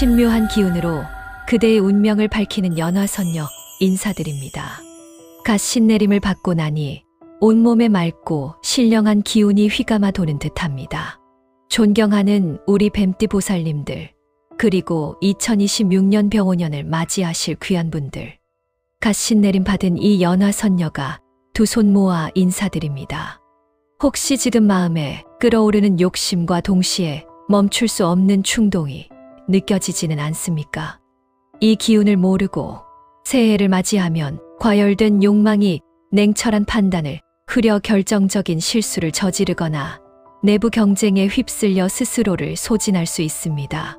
신묘한 기운으로 그대의 운명을 밝히는 연화선녀 인사드립니다. 갓 신내림을 받고 나니 온몸에 맑고 신령한 기운이 휘감아 도는 듯합니다. 존경하는 우리 뱀띠 보살님들, 그리고 2026년 병오년을 맞이하실 귀한 분들, 갓 신내림 받은 이 연화선녀가 두 손 모아 인사드립니다. 혹시 지금 마음에 끓어오르는 욕심과 동시에 멈출 수 없는 충동이 느껴지지는 않습니까? 이 기운을 모르고 새해를 맞이하면 과열된 욕망이 냉철한 판단을 흐려 결정적인 실수를 저지르거나 내부 경쟁에 휩쓸려 스스로를 소진할 수 있습니다.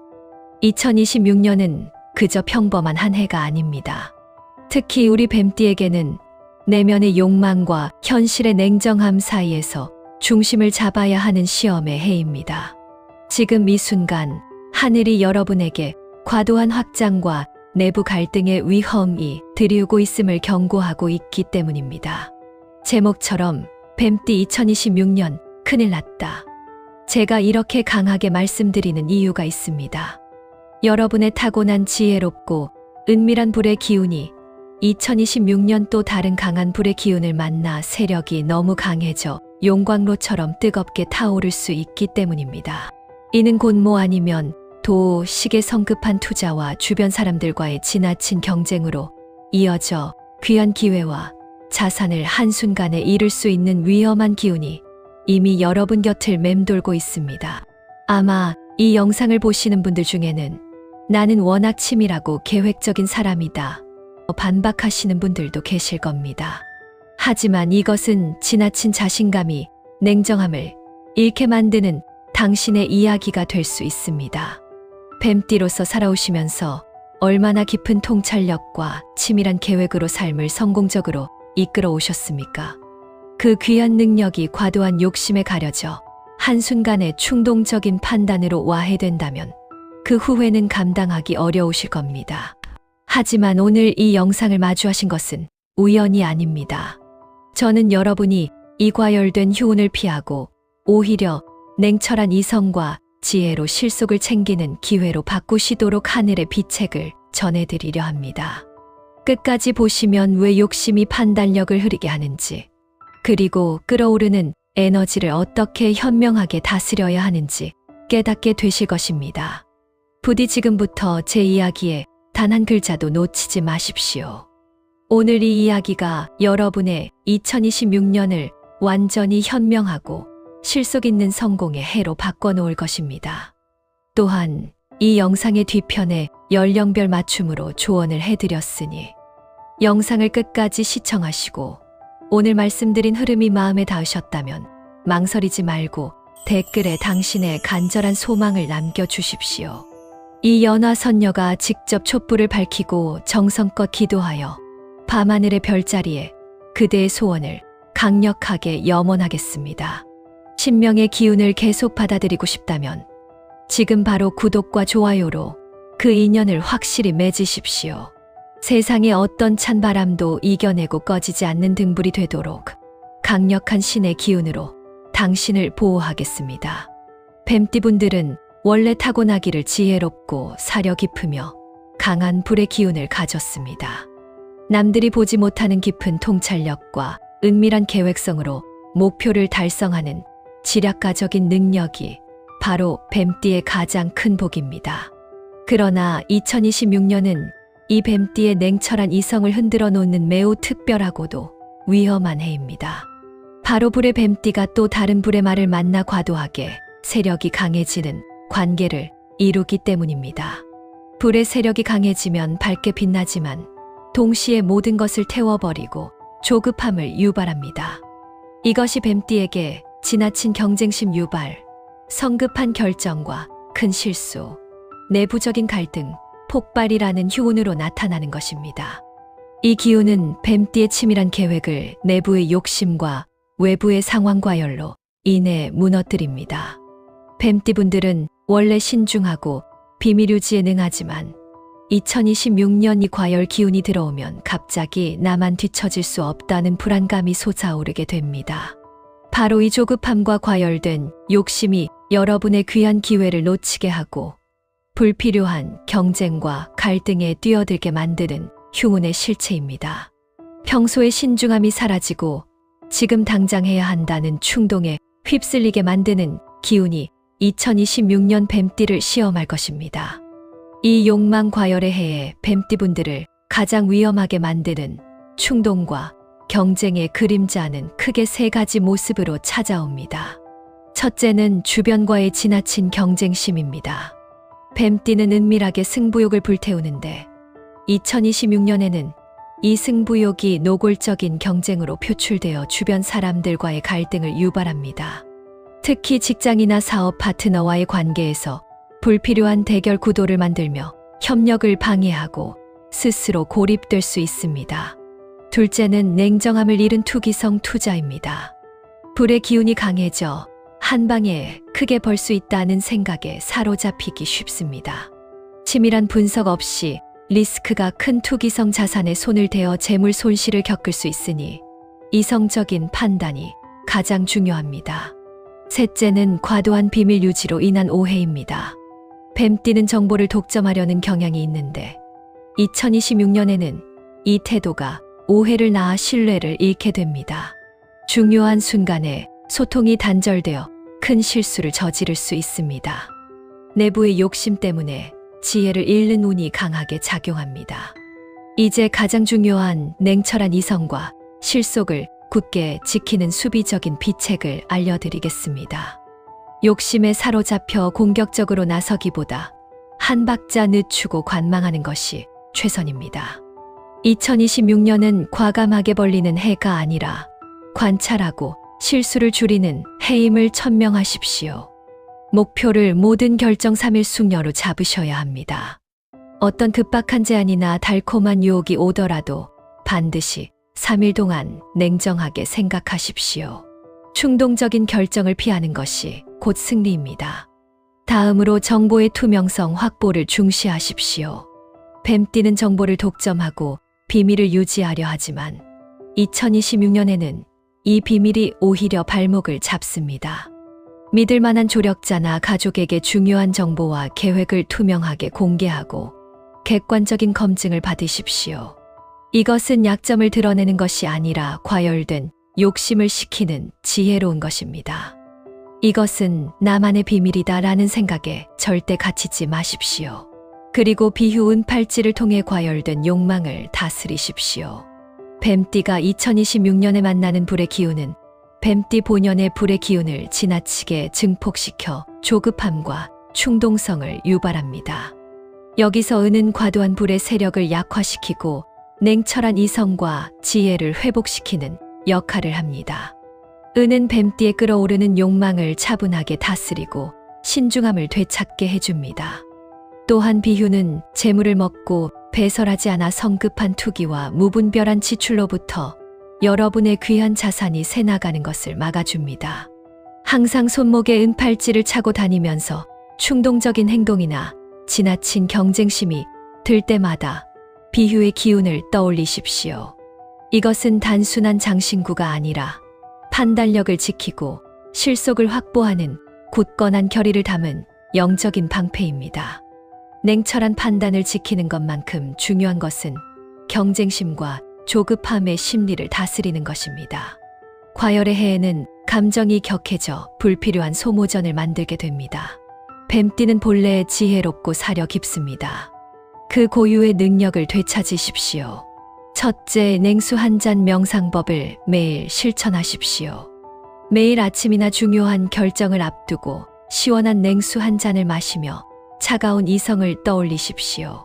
2026년은 그저 평범한 한 해가 아닙니다. 특히 우리 뱀띠에게는 내면의 욕망과 현실의 냉정함 사이에서 중심을 잡아야 하는 시험의 해입니다. 지금 이 순간 하늘이 여러분에게 과도한 확장과 내부 갈등의 위험이 들이우고 있음을 경고하고 있기 때문입니다. 제목처럼 뱀띠 2026년 큰일 났다. 제가 이렇게 강하게 말씀드리는 이유가 있습니다. 여러분의 타고난 지혜롭고 은밀한 불의 기운이 2026년 또 다른 강한 불의 기운을 만나 세력이 너무 강해져 용광로처럼 뜨겁게 타오를 수 있기 때문입니다. 이는 곤모 아니면 도, 식의 성급한 투자와 주변 사람들과의 지나친 경쟁으로 이어져 귀한 기회와 자산을 한순간에 잃을 수 있는 위험한 기운이 이미 여러분 곁을 맴돌고 있습니다. 아마 이 영상을 보시는 분들 중에는 나는 워낙 치밀하고 계획적인 사람이다. 반박하시는 분들도 계실 겁니다. 하지만 이것은 지나친 자신감이 냉정함을 잃게 만드는 당신의 이야기가 될 수 있습니다. 뱀띠로서 살아오시면서 얼마나 깊은 통찰력과 치밀한 계획으로 삶을 성공적으로 이끌어 오셨습니까? 그 귀한 능력이 과도한 욕심에 가려져 한순간에 충동적인 판단으로 와해된다면 그 후회는 감당하기 어려우실 겁니다. 하지만 오늘 이 영상을 마주하신 것은 우연이 아닙니다. 저는 여러분이 이 과열된 효운을 피하고 오히려 냉철한 이성과 지혜로 실속을 챙기는 기회로 바꾸시도록 하늘의 비책을 전해드리려 합니다. 끝까지 보시면 왜 욕심이 판단력을 흐리게 하는지, 그리고 끌어오르는 에너지를 어떻게 현명하게 다스려야 하는지 깨닫게 되실 것입니다. 부디 지금부터 제 이야기에 단 한 글자도 놓치지 마십시오. 오늘 이 이야기가 여러분의 2026년을 완전히 현명하고 실속 있는 성공의 해로 바꿔놓을 것입니다. 또한 이 영상의 뒤편에 연령별 맞춤으로 조언을 해드렸으니 영상을 끝까지 시청하시고 오늘 말씀드린 흐름이 마음에 닿으셨다면 망설이지 말고 댓글에 당신의 간절한 소망을 남겨주십시오. 이 연화 선녀가 직접 촛불을 밝히고 정성껏 기도하여 밤하늘의 별자리에 그대의 소원을 강력하게 염원하겠습니다. 신명의 기운을 계속 받아들이고 싶다면 지금 바로 구독과 좋아요로 그 인연을 확실히 맺으십시오. 세상의 어떤 찬바람도 이겨내고 꺼지지 않는 등불이 되도록 강력한 신의 기운으로 당신을 보호하겠습니다. 뱀띠분들은 원래 타고나기를 지혜롭고 사려 깊으며 강한 불의 기운을 가졌습니다. 남들이 보지 못하는 깊은 통찰력과 은밀한 계획성으로 목표를 달성하는 지략가적인 능력이 바로 뱀띠의 가장 큰 복입니다. 그러나 2026년은 이 뱀띠의 냉철한 이성을 흔들어 놓는 매우 특별하고도 위험한 해입니다. 바로 불의 뱀띠가 또 다른 불의 말을 만나 과도하게 세력이 강해지는 관계를 이루기 때문입니다. 불의 세력이 강해지면 밝게 빛나지만 동시에 모든 것을 태워버리고 조급함을 유발합니다. 이것이 뱀띠에게 지나친 경쟁심 유발, 성급한 결정과 큰 실수, 내부적인 갈등, 폭발이라는 효운으로 나타나는 것입니다. 이 기운은 뱀띠의 치밀한 계획을 내부의 욕심과 외부의 상황 과열로 인해 무너뜨립니다. 뱀띠분들은 원래 신중하고 비밀 유지에 능하지만 2026년 이 과열 기운이 들어오면 갑자기 나만 뒤처질 수 없다는 불안감이 솟아오르게 됩니다. 바로 이 조급함과 과열된 욕심이 여러분의 귀한 기회를 놓치게 하고 불필요한 경쟁과 갈등에 뛰어들게 만드는 흉운의 실체입니다. 평소의 신중함이 사라지고 지금 당장 해야 한다는 충동에 휩쓸리게 만드는 기운이 2026년 뱀띠를 시험할 것입니다. 이 욕망 과열의 해에 뱀띠분들을 가장 위험하게 만드는 충동과 경쟁의 그림자는 크게 세 가지 모습으로 찾아옵니다. 첫째는 주변과의 지나친 경쟁심입니다. 뱀띠는 은밀하게 승부욕을 불태우는데 2026년에는 이 승부욕이 노골적인 경쟁으로 표출되어 주변 사람들과의 갈등을 유발합니다. 특히 직장이나 사업 파트너와의 관계에서 불필요한 대결 구도를 만들며 협력을 방해하고 스스로 고립될 수 있습니다. 둘째는 냉정함을 잃은 투기성 투자입니다. 불의 기운이 강해져 한 방에 크게 벌 수 있다는 생각에 사로잡히기 쉽습니다. 치밀한 분석 없이 리스크가 큰 투기성 자산에 손을 대어 재물 손실을 겪을 수 있으니 이성적인 판단이 가장 중요합니다. 셋째는 과도한 비밀 유지로 인한 오해입니다. 뱀띠는 정보를 독점하려는 경향이 있는데 2026년에는 이 태도가 오해를 낳아 신뢰를 잃게 됩니다. 중요한 순간에 소통이 단절되어 큰 실수를 저지를 수 있습니다. 내부의 욕심 때문에 지혜를 잃는 운이 강하게 작용합니다. 이제 가장 중요한 냉철한 이성과 실속을 굳게 지키는 수비적인 비책을 알려드리겠습니다. 욕심에 사로잡혀 공격적으로 나서기보다 한 박자 늦추고 관망하는 것이 최선입니다. 2026년은 과감하게 벌리는 해가 아니라 관찰하고 실수를 줄이는 해임을 천명하십시오. 목표를 모든 결정 3일 숙녀로 잡으셔야 합니다. 어떤 급박한 제안이나 달콤한 유혹이 오더라도 반드시 3일 동안 냉정하게 생각하십시오. 충동적인 결정을 피하는 것이 곧 승리입니다. 다음으로 정보의 투명성 확보를 중시하십시오. 뱀띠는 정보를 독점하고 비밀을 유지하려 하지만 2026년에는 이 비밀이 오히려 발목을 잡습니다. 믿을 만한 조력자나 가족에게 중요한 정보와 계획을 투명하게 공개하고 객관적인 검증을 받으십시오. 이것은 약점을 드러내는 것이 아니라 과열된 욕심을 식히는 지혜로운 것입니다. 이것은 나만의 비밀이다라는 생각에 절대 갇히지 마십시오. 그리고 비휴운 팔찌를 통해 과열된 욕망을 다스리십시오. 뱀띠가 2026년에 만나는 불의 기운은 뱀띠 본연의 불의 기운을 지나치게 증폭시켜 조급함과 충동성을 유발합니다. 여기서 은은 과도한 불의 세력을 약화시키고 냉철한 이성과 지혜를 회복시키는 역할을 합니다. 은은 뱀띠에 끌어오르는 욕망을 차분하게 다스리고 신중함을 되찾게 해줍니다. 또한 비휴는 재물을 먹고 배설하지 않아 성급한 투기와 무분별한 지출로부터 여러분의 귀한 자산이 새나가는 것을 막아줍니다. 항상 손목에 은팔찌를 차고 다니면서 충동적인 행동이나 지나친 경쟁심이 들 때마다 비휴의 기운을 떠올리십시오. 이것은 단순한 장신구가 아니라 판단력을 지키고 실속을 확보하는 굳건한 결의를 담은 영적인 방패입니다. 냉철한 판단을 지키는 것만큼 중요한 것은 경쟁심과 조급함의 심리를 다스리는 것입니다. 과열의 해에는 감정이 격해져 불필요한 소모전을 만들게 됩니다. 뱀띠는 본래 지혜롭고 사려 깊습니다. 그 고유의 능력을 되찾으십시오. 첫째, 냉수 한 잔 명상법을 매일 실천하십시오. 매일 아침이나 중요한 결정을 앞두고 시원한 냉수 한 잔을 마시며 차가운 이성을 떠올리십시오.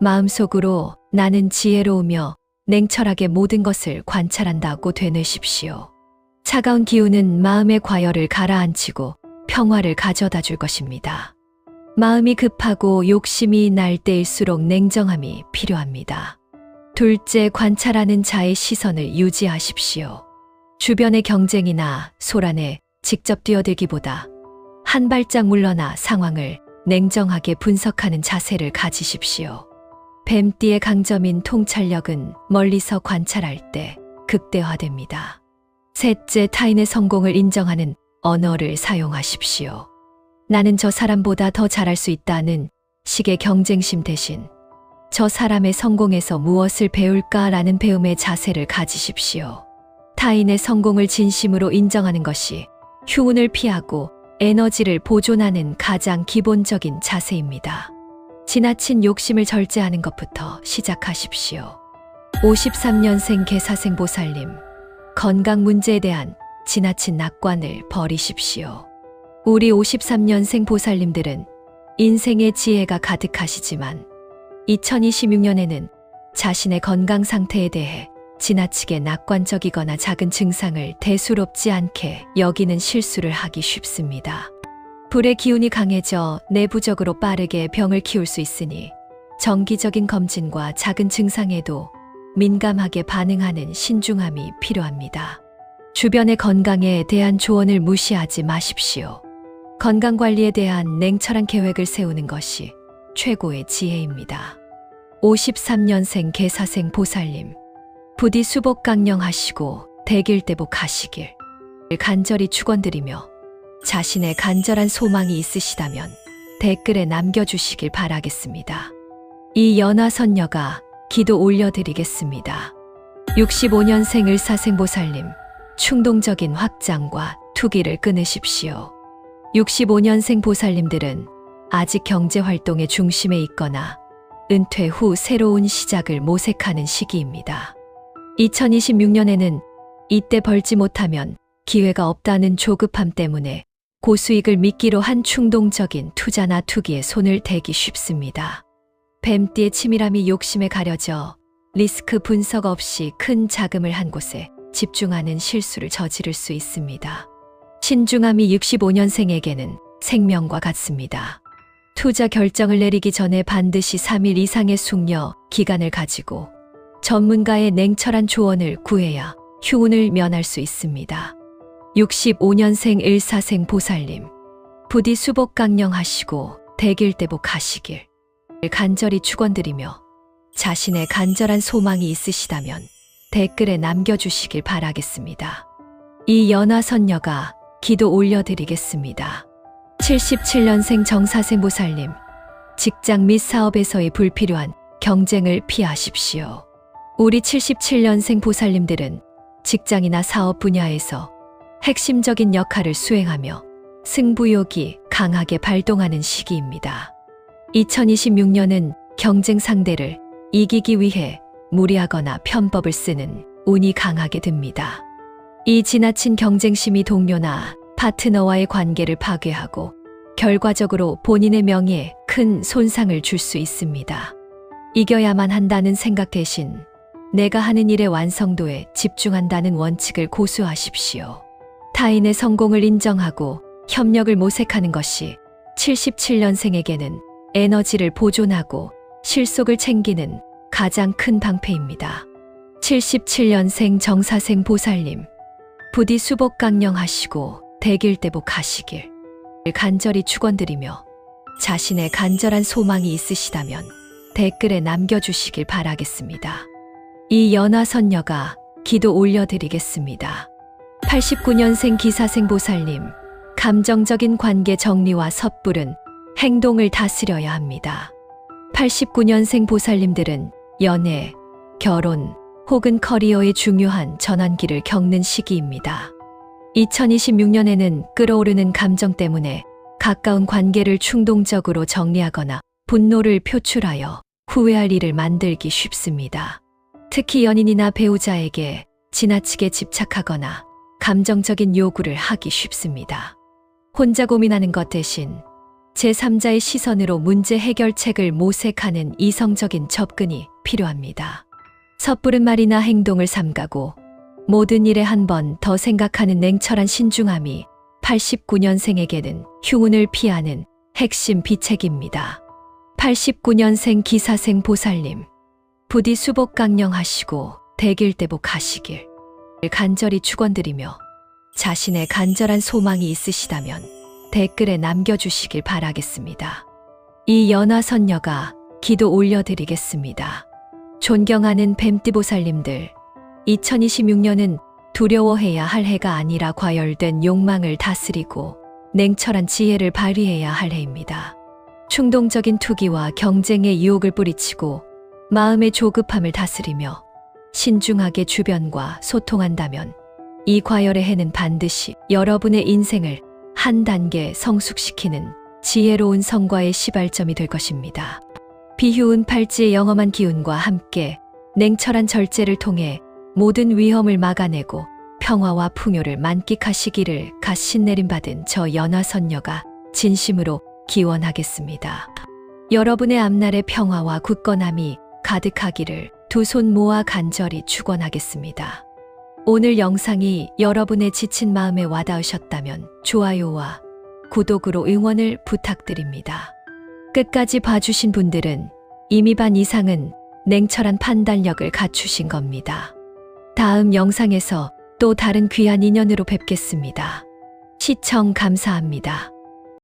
마음속으로 나는 지혜로우며 냉철하게 모든 것을 관찰한다고 되뇌십시오. 차가운 기운은 마음의 과열을 가라앉히고 평화를 가져다 줄 것입니다. 마음이 급하고 욕심이 날 때일수록 냉정함이 필요합니다. 둘째, 관찰하는 자의 시선을 유지하십시오. 주변의 경쟁이나 소란에 직접 뛰어들기보다 한 발짝 물러나 상황을 냉정하게 분석하는 자세를 가지십시오. 뱀띠의 강점인 통찰력은 멀리서 관찰할 때 극대화됩니다. 셋째, 타인의 성공을 인정하는 언어를 사용하십시오. 나는 저 사람보다 더 잘할 수 있다는 식의 경쟁심 대신 저 사람의 성공에서 무엇을 배울까라는 배움의 자세를 가지십시오. 타인의 성공을 진심으로 인정하는 것이 휴운을 피하고 에너지를 보존하는 가장 기본적인 자세입니다. 지나친 욕심을 절제하는 것부터 시작하십시오. 53년생 개사생 보살님, 건강 문제에 대한 지나친 낙관을 버리십시오. 우리 53년생 보살님들은 인생의 지혜가 가득하시지만 2026년에는 자신의 건강 상태에 대해 지나치게 낙관적이거나 작은 증상을 대수롭지 않게 여기는 실수를 하기 쉽습니다. 불의 기운이 강해져 내부적으로 빠르게 병을 키울 수 있으니 정기적인 검진과 작은 증상에도 민감하게 반응하는 신중함이 필요합니다. 주변의 건강에 대한 조언을 무시하지 마십시오. 건강 관리에 대한 냉철한 계획을 세우는 것이 최고의 지혜입니다. 53년생 개사생 보살님, 부디 수복 강령하시고 대길대복 하시길 간절히 축원드리며 자신의 간절한 소망이 있으시다면 댓글에 남겨주시길 바라겠습니다. 이 연화선녀가 기도 올려드리겠습니다. 65년생 을사생 보살님, 충동적인 확장과 투기를 끊으십시오. 65년생 보살님들은 아직 경제 활동의 중심에 있거나 은퇴 후 새로운 시작을 모색하는 시기입니다. 2026년에는 이때 벌지 못하면 기회가 없다는 조급함 때문에 고수익을 미끼로 한 충동적인 투자나 투기에 손을 대기 쉽습니다. 뱀띠의 치밀함이 욕심에 가려져 리스크 분석 없이 큰 자금을 한 곳에 집중하는 실수를 저지를 수 있습니다. 신중함이 65년생에게는 생명과 같습니다. 투자 결정을 내리기 전에 반드시 3일 이상의 숙려 기간을 가지고 전문가의 냉철한 조언을 구해야 휴운을 면할 수 있습니다. 65년생 일사생 보살님, 부디 수복 강령하시고 대길대복 하시길 간절히 축원드리며 자신의 간절한 소망이 있으시다면 댓글에 남겨주시길 바라겠습니다. 이 연화선녀가 기도 올려드리겠습니다. 77년생 정사생 보살님, 직장 및 사업에서의 불필요한 경쟁을 피하십시오. 우리 77년생 보살님들은 직장이나 사업 분야에서 핵심적인 역할을 수행하며 승부욕이 강하게 발동하는 시기입니다. 2026년은 경쟁 상대를 이기기 위해 무리하거나 편법을 쓰는 운이 강하게 듭니다. 이 지나친 경쟁심이 동료나 파트너와의 관계를 파괴하고 결과적으로 본인의 명예에 큰 손상을 줄 수 있습니다. 이겨야만 한다는 생각 대신 내가 하는 일의 완성도에 집중한다는 원칙을 고수하십시오. 타인의 성공을 인정하고 협력을 모색하는 것이 77년생에게는 에너지를 보존하고 실속을 챙기는 가장 큰 방패입니다. 77년생 정사생 보살님, 부디 수복 강령하시고 대길대복 하시길 간절히 축원드리며 자신의 간절한 소망이 있으시다면 댓글에 남겨주시길 바라겠습니다. 이 연화선녀가 기도 올려드리겠습니다. 89년생 기사생 보살님, 감정적인 관계 정리와 섣부른 행동을 다스려야 합니다. 89년생 보살님들은 연애, 결혼 혹은 커리어의 중요한 전환기를 겪는 시기입니다. 2026년에는 끌어오르는 감정 때문에 가까운 관계를 충동적으로 정리하거나 분노를 표출하여 후회할 일을 만들기 쉽습니다. 특히 연인이나 배우자에게 지나치게 집착하거나 감정적인 요구를 하기 쉽습니다. 혼자 고민하는 것 대신 제3자의 시선으로 문제 해결책을 모색하는 이성적인 접근이 필요합니다. 섣부른 말이나 행동을 삼가고 모든 일에 한 번 더 생각하는 냉철한 신중함이 89년생에게는 휴운을 피하는 핵심 비책입니다. 89년생 기사생 보살님, 부디 수복 강령하시고 대길대복 하시길 간절히 축원드리며 자신의 간절한 소망이 있으시다면 댓글에 남겨주시길 바라겠습니다. 이 연화선녀가 기도 올려드리겠습니다. 존경하는 뱀띠보살님들, 2026년은 두려워해야 할 해가 아니라 과열된 욕망을 다스리고 냉철한 지혜를 발휘해야 할 해입니다. 충동적인 투기와 경쟁의 유혹을 뿌리치고 마음의 조급함을 다스리며 신중하게 주변과 소통한다면 이 과열의 해는 반드시 여러분의 인생을 한 단계 성숙시키는 지혜로운 성과의 시발점이 될 것입니다. 비휴운 팔찌의 영험한 기운과 함께 냉철한 절제를 통해 모든 위험을 막아내고 평화와 풍요를 만끽하시기를 갓 신내림 받은 저 연화선녀가 진심으로 기원하겠습니다. 여러분의 앞날의 평화와 굳건함이 가득하기를 두 손 모아 간절히 축원하겠습니다. 오늘 영상이 여러분의 지친 마음에 와닿으셨다면 좋아요와 구독으로 응원을 부탁드립니다. 끝까지 봐주신 분들은 이미 반 이상은 냉철한 판단력을 갖추신 겁니다. 다음 영상에서 또 다른 귀한 인연으로 뵙겠습니다. 시청 감사합니다.